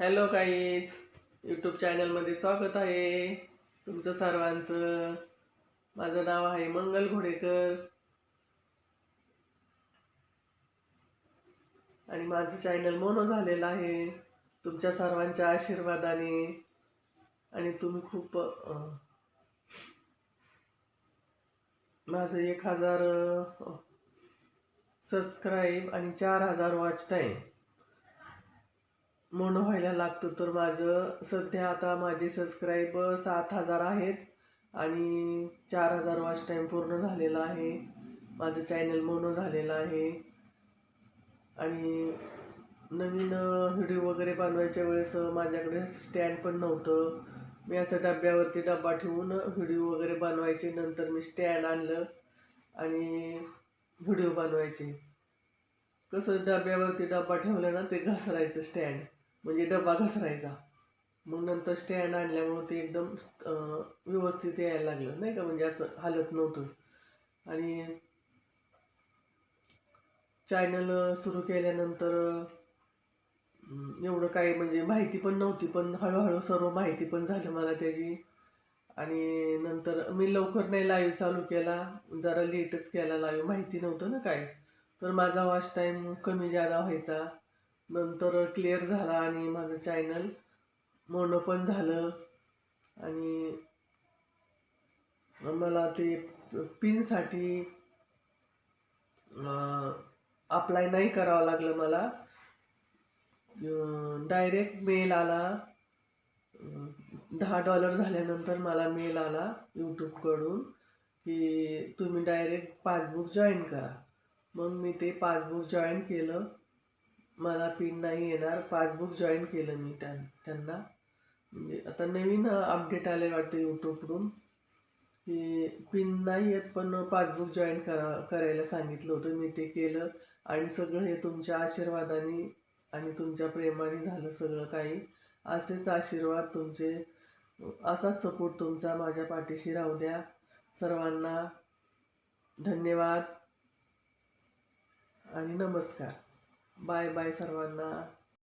Hello काहीच YouTube चॅनलमध्ये स्वागत आहे. तुमचं सर्वांचं. माझं नाव आहे मंगल घोडेकर. आणि माझं चॅनल मोनो झालेलं आहे. तुमच्या सर्वांच्या आशीर्वादाने. आणि तुम्ही खूप माझं एक हजार सबस्क्राईब आणि चार हजार वॉच टाईम म्हणून व्हायला लागतं. तर माझं सध्या आता माझे सबस्क्राईब सात हजार आहेत आणि चार हजार वॉच टाईम पूर्ण झालेला आहे. माझं चॅनल मोनो झालेलं आहे. आणि नवीन व्हिडिओ वगैरे बनवायच्या वेळेस माझ्याकडे स्टँड पण नव्हतं. मी असं डब्यावरती डब्बा ठेवून व्हिडिओ वगैरे बनवायचे. नंतर मी स्टँड आणलं आणि व्हिडिओ बनवायचे. कसं डब्यावरती डब्बा ठेवला ना ते घसरायचं स्टँड म्हणजे डबा घसरायचा. मग नंतर स्टँड आणल्यामुळं ते एकदम व्यवस्थित यायला लागलं. नाही का? म्हणजे असं हालत नव्हतं. आणि चॅनल सुरू केल्यानंतर एवढं काही म्हणजे माहिती पण नव्हती. पण हळूहळू सर्व माहिती पण झाली मला त्याची. आणि नंतर मी लवकर नाही लाईव्ह चालू केला. जरा लेटच केला लाईव्ह माहिती नव्हतं ना काय तर माझा वॉच टाईम कमी जादा व्हायचा. नंतर क्लिअर झाला आणि माझं चॅनल मोनो पण झालं. आणि मला ते पिनसाठी अप्लाय नाही करावं लागलं मला. डायरेक्ट मेल आला. दहा डॉलर झाल्यानंतर मला मेल आला यूट्यूबकडून की तुम्ही डायरेक्ट पासबुक जॉईन करा. मग मी ते पासबुक जॉईन केलं. मला पिन नाही येणार. पासबुक जॉईन केलं मी त्या त्यांना. म्हणजे आता नवीन अपडेट आले वाटतं यूट्यूबकडून की पिन नाही येत पण पासबुक जॉईन करा करायला सांगितलं होतं. मी ते केलं. आणि सगळं हे तुमच्या आशीर्वादाने आणि तुमच्या प्रेमाने झालं सगळं काही. असेच आशीर्वाद तुमचे असाच सपोर्ट तुमचा माझ्या पाठीशी राहू द्या. सर्वांना धन्यवाद. आणि नमस्कार. बाय बाय सर्वांना.